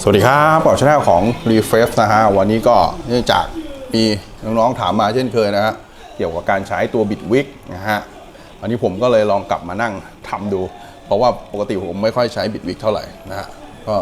สวัสดีครับปอชแนลของ r e f r e s h นะฮะ วันนี้ก็เนื่องจากมีน้องๆถามมาเช่นเคยนะฮะ เกี่ยวกับการใช้ตัว Bitwig นะฮะ วันนี้ผมก็เลยลองกลับมานั่งทำดู เพราะว่าปกติผมไม่ค่อยใช้ Bitwig เท่าไหร่นะฮะ ก็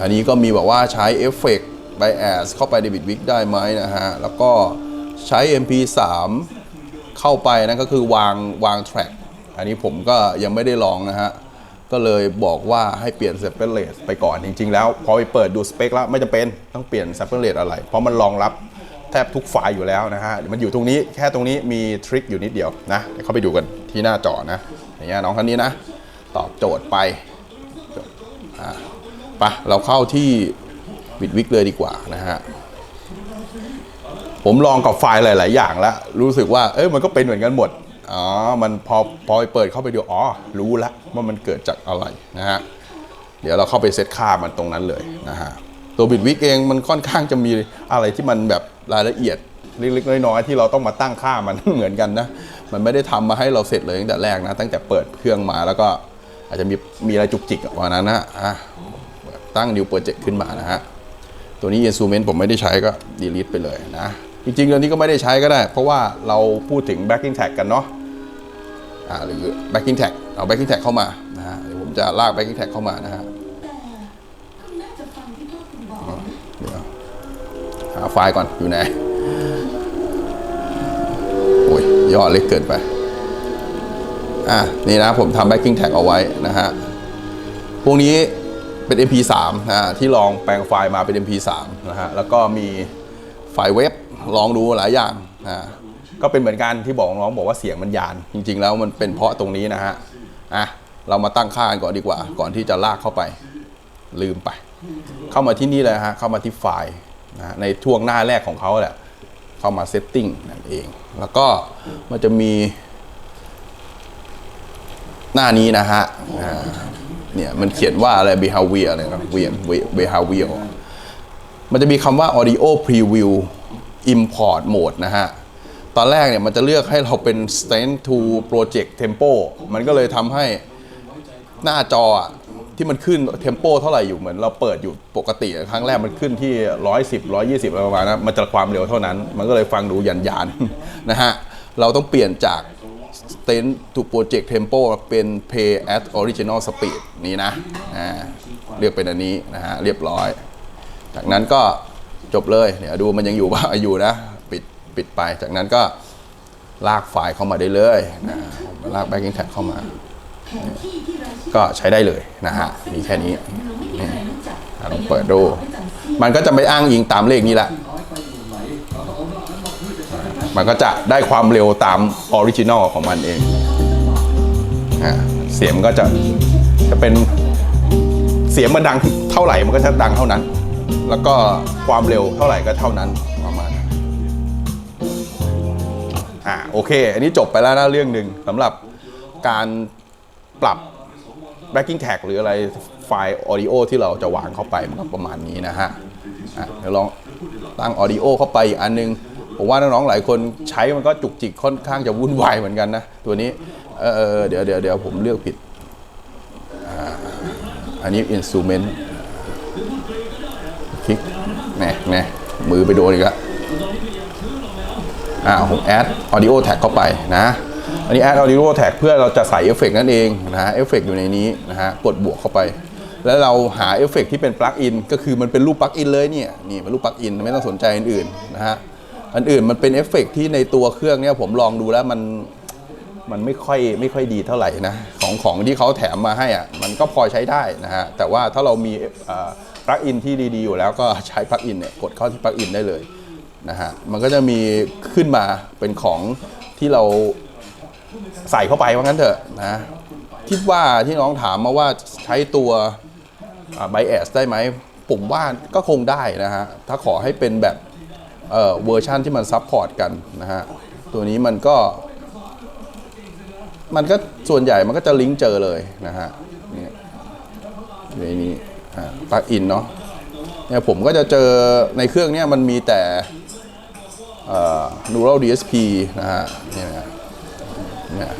อันนี้ก็มีบอกว่าใช้เอฟเฟกต์ไบแอสเข้าไปใน Bitwig ได้ไหมนะฮะ แล้วก็ใช้ MP3 เข้าไปนั่นก็คือวางวางแทร็กอันนี้ผมก็ยังไม่ได้ลองนะฮะ ก็เลยบอกว่าให้เปลี่ยน s ซ p a r a t e ไปก่อนจริง ๆ แล้ว พอไปเปิดดูสเปคแล้วไม่จำเป็นต้องเปลี่ยน s ซ p a r a t e อะไร เพราะมันรองรับแทบทุกไฟล์อยู่แล้วนะฮะมันอยู่ตรงนี้แค่ตรงนี้มีทริคอยู่นิดเดียวนะเดี๋ยวเข้าไปดูกันที่หน้าจอนะอย่างเงี้ยน้องท่านนี้นะ ตอบโจทย์ไปอะไปเราเข้าที่บิดวิกเลยดีกว่านะฮะผมลองกับไฟล์หลาย ๆ อย่างแล้ว รู้สึกว่าเอ้ยมันก็เป็นเหมือนกันหมด อ๋อ มันพอพอไปเปิดเข้าไปดูอ๋อ รู้แล้วว่ามันเกิดจากอะไรนะฮะ เดี๋ยวเราเข้าไปเซตค่ามันตรงนั้นเลยนะฮะ ตัวบิดวิกเองมันค่อนข้างจะมีอะไรที่มันแบบรายละเอียดเล็กๆน้อยๆที่เราต้องมาตั้งค่ามันเหมือนกันนะ มันไม่ได้ทำมาให้เราเสร็จเลยตั้งแต่แรกนะ ตั้งแต่เปิดเครื่องมาแล้วก็อาจจะมีมีอะไรจุกจิกกว่านั้นนะอะตั้ง new project ขึ้นมานะฮะ ตัวนี้ instrument ผมไม่ได้ใช้ก็ delete ไปเลยนะ จริงๆตัวนี้ก็ไม่ได้ใช้ก็ได้ เพราะว่าเราพูดถึง backing tag กันเนาะ หรือ backing tag เอา backing tag เข้ามานะฮะเดี๋ยวผมจะลาก backing tag เข้ามานะฮะเดี๋ยวหาไฟล์ก่อนอยู่ไหนโอ้ยย่อเล็กเกินไปอะนี่นะผมทำ backing tag เอาไว้นะฮะพวกนี้เป็น MP3 นะฮะที่ลองแปลงไฟล์มาเป็น MP3 นะฮะแล้วก็มีไฟล์เว็บลองดูหลายอย่างนะฮะ ก็เป็นเหมือนกันที่บอกน้องบอกว่าเสียงมันยาน จริง ๆ แล้วมันเป็นเพราะตรงนี้นะฮะอะเรามาตั้งค่ากันก่อนดีกว่า ก่อนที่จะลากเข้าไป ลืมไป เข้ามาที่นี่เลยฮะเข้ามาที่ไฟล์นะในช่วงหน้าแรกของเขาแหละเข้ามาเซตติ้งนั่นเอง แล้วก็มันจะมีหน้านี้นะฮะเนี่ยมันเขียนว่าอะไร behavior อะไรนะ behavior มันจะมีคำว่า audio preview import mode นะฮะ ตอนแรกเนี่ยมันจะเลือกให้เราเป็น stand to project tempo มันก็เลยทำให้หน้าจอที่มันขึ้น tempo เท่าไหร่อยู่เหมือนเราเปิดอยู่ปกติครั้งแรกมันขึ้นที่ 110 120อะไรประมาณนั้นมันจะความเร็วเท่านั้น มันก็เลยฟังดูยันยานนะฮะ เราต้องเปลี่ยนจาก Stand to Project Tempo เป็น Play at Original Speed นี้นะอ่าเรียกเป็นอันนี้นะฮะเรียบร้อย จากนั้นก็จบเลยเดี๋ยวดูมันยังอยู่ป่ะอยู่นะ ปิดไป จากนั้นก็ลากไฟล์เข้ามาได้เลยนะลาก backing tag เข้ามา ก็ใช้ได้เลยนะฮะ มีแค่นี้ลองเปิดดู มันก็จะไม่อ้างอิงตามเลขนี้ละ มันก็จะได้ความเร็วตามออริจินอลของมันเองเสียงก็จะจะเป็นเสียงมันดังเท่าไหร่มันก็จะดังเท่านั้น แล้วก็ความเร็วเท่าไหร่ก็เท่านั้น โอเค อันนี้จบไปแล้วนะเรื่องหนึ่งสำหรับการปรับ backing tag หรืออะไรไฟล์ audio ที่เราจะวางเข้าไปมันก็ประมาณนี้นะฮะเดี๋ยวลองตั้ง audio เข้าไปอีกอันนึงผมว่าน้องๆหลายคนใช้มันก็จุกจิกค่อนข้างจะวุ่นวายเหมือนกันนะ ตัวนี้เออเดี๋ยวเดี๋ยวเดี๋ยวผมเลือกผิดอันนี้ instrument คลิกแน่แน่มือไปโดนอีกแล้ว อ่าผม add audio tag เข้าไปนะ อันนี้ add audio tag เพื่อเราจะใส่เอฟเฟกนั่นเองนะฮะเอฟเฟกอยู่ในนี้นะฮะ กดบวกเข้าไป แล้วเราหาเอฟเฟกที่เป็นปลั๊กอินก็คือมันเป็นรูปปลั๊กอินเลยเนี่ย นี่เป็นรูปปลั๊กอินไม่ต้องสนใจอันอื่นนะฮะ อันอื่นมันเป็นเอฟเฟกที่ในตัวเครื่องเนี่ยผมลองดูแล้วมันมันไม่ค่อยไม่ค่อยดีเท่าไหร่นะของของที่เขาแถมมาให้อะมันก็พอใช้ได้นะฮะแต่ว่าถ้าเรามีปลั๊กอินที่ดีๆอยู่แล้วก็ใช้ปลั๊กอินเนี่ยกดเข้าที่ปลั๊กอินได้เลย นะฮะมันก็จะมีขึ้นมาเป็นของที่เราใส่เข้าไปว่างั้นเถอะนะคิดว่าที่น้องถามมาว่าใช้ตัวไบแอสได้ไหม ผมว่าก็คงได้นะฮะ ถ้าขอให้เป็นแบบเเวอร์ชันที่มันซับพอร์ตกันนะฮะ ตัวนี้มันก็ มันก็ส่วนใหญ่มันก็จะลิงก์เจอเลยนะฮะนี่ยอยู่ในนี้ปลั๊กอินเนาะ เนี่ยผมก็จะเจอในเครื่องเนี้ยมันมีแต่ Neural DSP นะฮะเนี่ยนะเนี่ย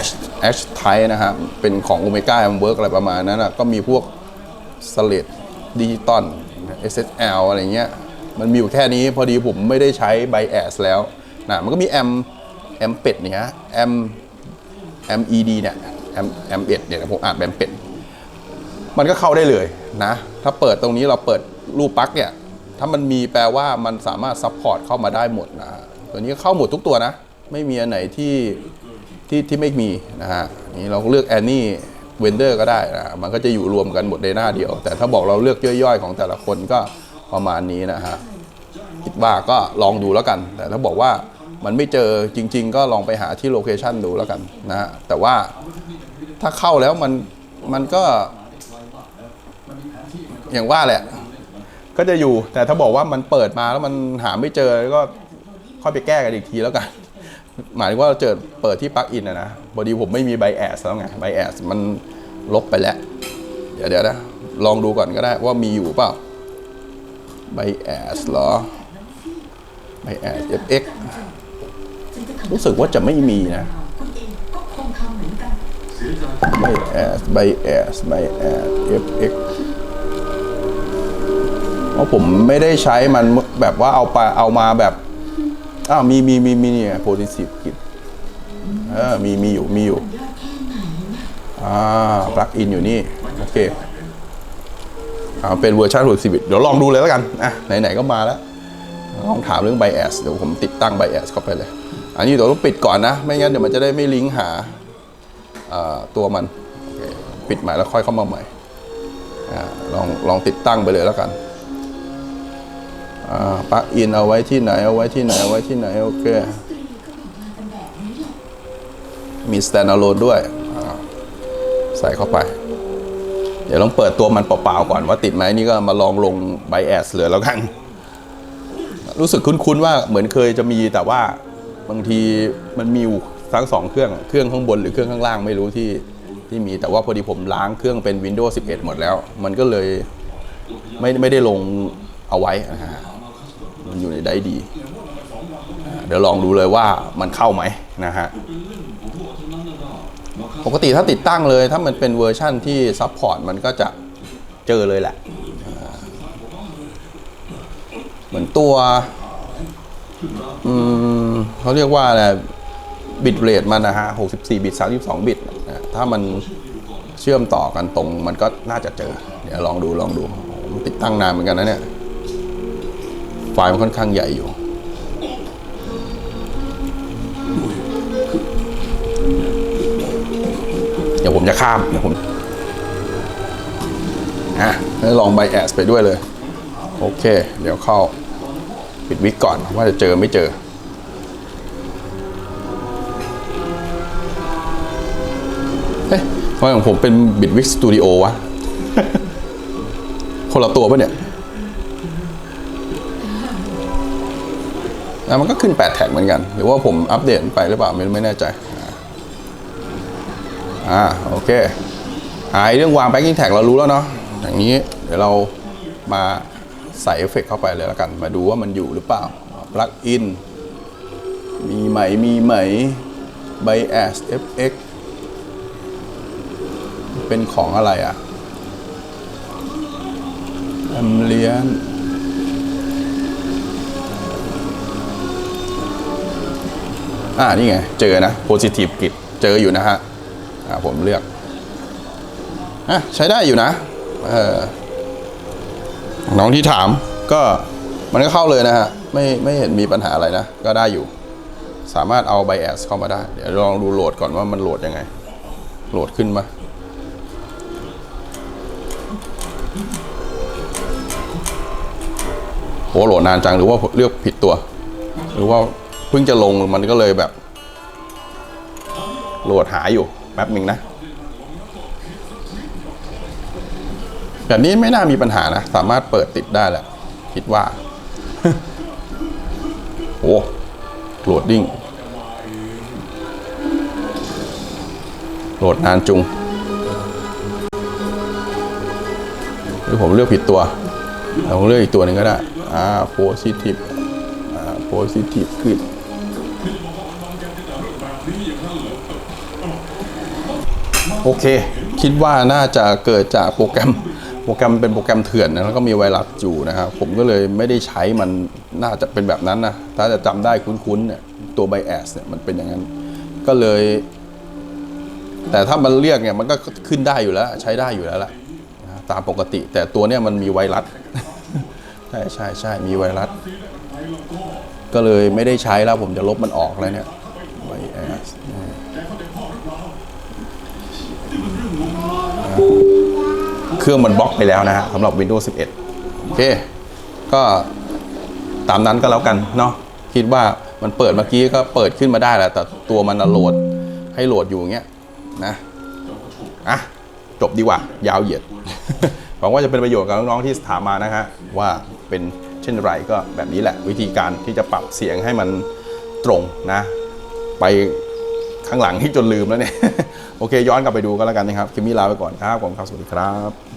X H Type นะครับเป็นของ Omega M Work อะไรประมาณนั้นนะก็มีพวกสเลดดิจิตอล SSL อะไรเงี้ย มันมีอยู่แค่นี้พอดีผมไม่ได้ใช้ Bias แล้วนะมันก็มีแอมแอมเป็ดเนี่ยแอม MED เนี่ยแอมแอมเอ็ดเนี่ยผมอ่านแอมเป็ด มันก็เข้าได้เลยนะ ถ้าเปิดตรงนี้เราเปิดรูปปลั๊กเนี่ย ถ้ามันมีแปลว่ามันสามารถซัพพอร์ตเข้ามาได้หมดนะตัวนี้เข้าหมดทุกตัวนะ ไม่มีอันไหนที่ที่ที่ไม่มีนะฮะ นี่เราเลือก any vendor ก็ได้นะ มันก็จะอยู่รวมกันหมดในหน้าเดียว แต่ถ้าบอกเราเลือกย่อยๆ ของแต่ละคนก็ประมาณนี้นะฮะ คิดว่าก็ลองดูแล้วกัน แต่ถ้าบอกว่ามันไม่เจอจริง ๆ ก็ลองไปหาที่โลเคชันดูแล้วกันนะฮะ แต่ว่าถ้าเข้าแล้วมันมันก็ อย่างว่าแหละ ก็จะอยู่แต่ถ้าบอกว่ามันเปิดมาแล้วมันหาไม่เจอก็ค่อยไปแก้กันอีกทีแล้วกัน หมายถึงว่าเราเจอเปิดที่ปลั๊กอินนะนะพอดีผมไม่มีไบแอสแล้วไงไบแอสมันลบไปแล้ว เดี๋ยวเดี๋ยวนะ ลองดูก่อนก็ได้ว่ามีอยู่เปล่าไบแอสเหรอไบแอส FX รู้สึกว่าจะไม่มีนะคุณเองก็คงทำเหมือนกันไบแอสไบแอสไบแอส FX เพราะผมไม่ได้ใช้มันแบบว่าเอาไปเอามาแบบอ้าวมีมีมีมีเนี่ยโพลิสิฟกิจเออมีมีอยู่มีอยู่อ่าปลั๊กอินอยู่นี่ โอเคเอาเป็นเวอร์ชันโพลิสิฟเดี๋ยวลองดูเลยแล้วกันอะไหนๆก็มาแล้วลองถามเรื่อง bias เดี๋ยวผมติดตั้ง bias เข้าไปเลย อันนี้เดี๋ยวต้องปิดก่อนนะ ไม่งั้นเดี๋ยวมันจะได้ไม่ลิงก์หาตัวมัน ปิดใหม่แล้วค่อยเข้ามาใหม่ลองลองติดตั้งไปเลยแล้วกัน ปลั๊กอินเอาไว้ที่ไหนเอาไว้ที่ไหนเอาไว้ที่ไหนโอเค มี standalone ด้วย ใส่เข้าไป เดี๋ยวลองเปิดตัวมันเปล่าๆก่อนว่าติดไหมนี่ก็มาลองลง bias เลยแล้วกัน รู้สึกคุ้นๆว่าเหมือนเคยจะมีแต่ว่าบางทีมันมีอยู่ทั้งสองเครื่องเครื่องข้างบนหรือเครื่องข้างล่างไม่รู้ที่ที่มีแต่ว่าพอดีผมล้างเครื่องเป็น Windows 11 หมดแล้ว มันก็เลยไม่ไม่ได้ลงเอาไว้นะฮะ มันอยู่ในได้ดี เดี๋ยวลองดูเลยว่ามันเข้าไหมนะฮะ ปกติถ้าติดตั้งเลย ถ้ามันเป็นเวอร์ชั่นที่ซัพพอร์ตมันก็จะเจอเลยแหละ เหมือนตัว อืมเขาเรียกว่าอะไรบิตเรทมันนะฮะ 64 บิต 32 บิต ถ้ามันเชื่อมต่อกันตรงมันก็น่าจะเจอ เดี๋ยวลองดูลองดู ติดตั้งนานเหมือนกันนะเนี่ย ไฟล์มันค่อนข้างใหญ่อยู่ เดี๋ยวผมจะข้ามเดี๋ยวผมอะลองไบแอสไปด้วยเลย โอเค เดี๋ยวเข้าปิดวิกก่อนว่าจะเจอไม่เจอเฮ้ยทำไมของผมเป็นบิดวิกสตูดิโอวะ คนละตัวปะเนี่ย มันก็ขึ้น 8 แท็กเหมือนกัน หรือว่าผมอัปเดตไปหรือเปล่าไม่ไม่แน่ใจ อ่าโอเคหาเรื่องวาง backing tag เรารู้แล้วเนาะอย่างนี้เดี๋ยวเรามาใส่เอฟเฟกต์เข้าไปเลยแล้วกัน มาดูว่ามันอยู่หรือเปล่า plug in มีไหมมีไหม bias fx เป็นของอะไรอะ ambient อ่ อ่านี่ไง เจอนะ positive grid เจออยู่นะฮะอ่าผมเลือกอะใช้ได้อยู่นะเออน้องที่ถามก็มันก็เข้าเลยนะฮะ ไม่ไม่เห็นมีปัญหาอะไรนะ ก็ได้อยู่ สามารถเอา bias เข้ามาได้ เดี๋ยวลองดูโหลดก่อนว่ามันโหลดยังไง โหลดขึ้นมาโหโหลดนานจังหรือว่าเลือกผิดตัว หรือว่า พิ่งจะลงมันก็เลยแบบโหลดหาอยู่แป๊บหนึ่งนะแบบนี้ไม่น่ามีปัญหานะ สามารถเปิดติดได้แหละ คิดว่า โอ้โหลดดิ้งโหลดนานจุงหรือผมเลือกผิดตัวเอาผมเลือกอีกตัวหนึ่งก็ได้ อ่า positive อ่า positive ขึ้น โอเค คิดว่าน่าจะเกิดจากโปรแกรมโปรแกรมเป็นโปรแกรมเถื่อนนะแล้วก็มีไวรัสอยู่นะครับ ผมก็เลยไม่ได้ใช้มันน่าจะเป็นแบบนั้นนะถ้าจะจำได้คุ้นๆเนี่ยตัวไบแอสเนี่ยมันเป็นอย่างนั้น ก็เลย แต่ถ้ามันเรียกเนี่ยมันก็ขึ้นได้อยู่แล้ว ใช้ได้อยู่แล้วแหละนะตามปกติ แต่ตัวเนี่ยมันมีไวรัสใช่ใช่ใช่มีไวรัส ก็เลยไม่ได้ใช้แล้วผมจะลบมันออกแล้วเนี่ยไวแอส เครื่องมันบล็อกไปแล้วนะฮะสำหรับ Windows 11 โอเค ก็ตามนั้นก็แล้วกันเนาะคิดว่ามันเปิดเมื่อกี้ก็เปิดขึ้นมาได้แหละแต่ตัวมันโหลดให้โหลดอยู่อย่างเงี้ยนะอะจบดีกว่ายาวเหยียดหวังว่าจะเป็นประโยชน์กับน้องๆที่ถามมานะฮะว่าเป็นเช่นไรก็แบบนี้แหละวิธีการที่จะปรับเสียงให้มันตรงนะ ไปข้างหลังที่จนลืมแล้วเนี่ย โอเค ย้อนกลับไปดูก็แล้วกันนะครับ คลิปนี้ลาไปก่อนครับผมครับ สวัสดีครับ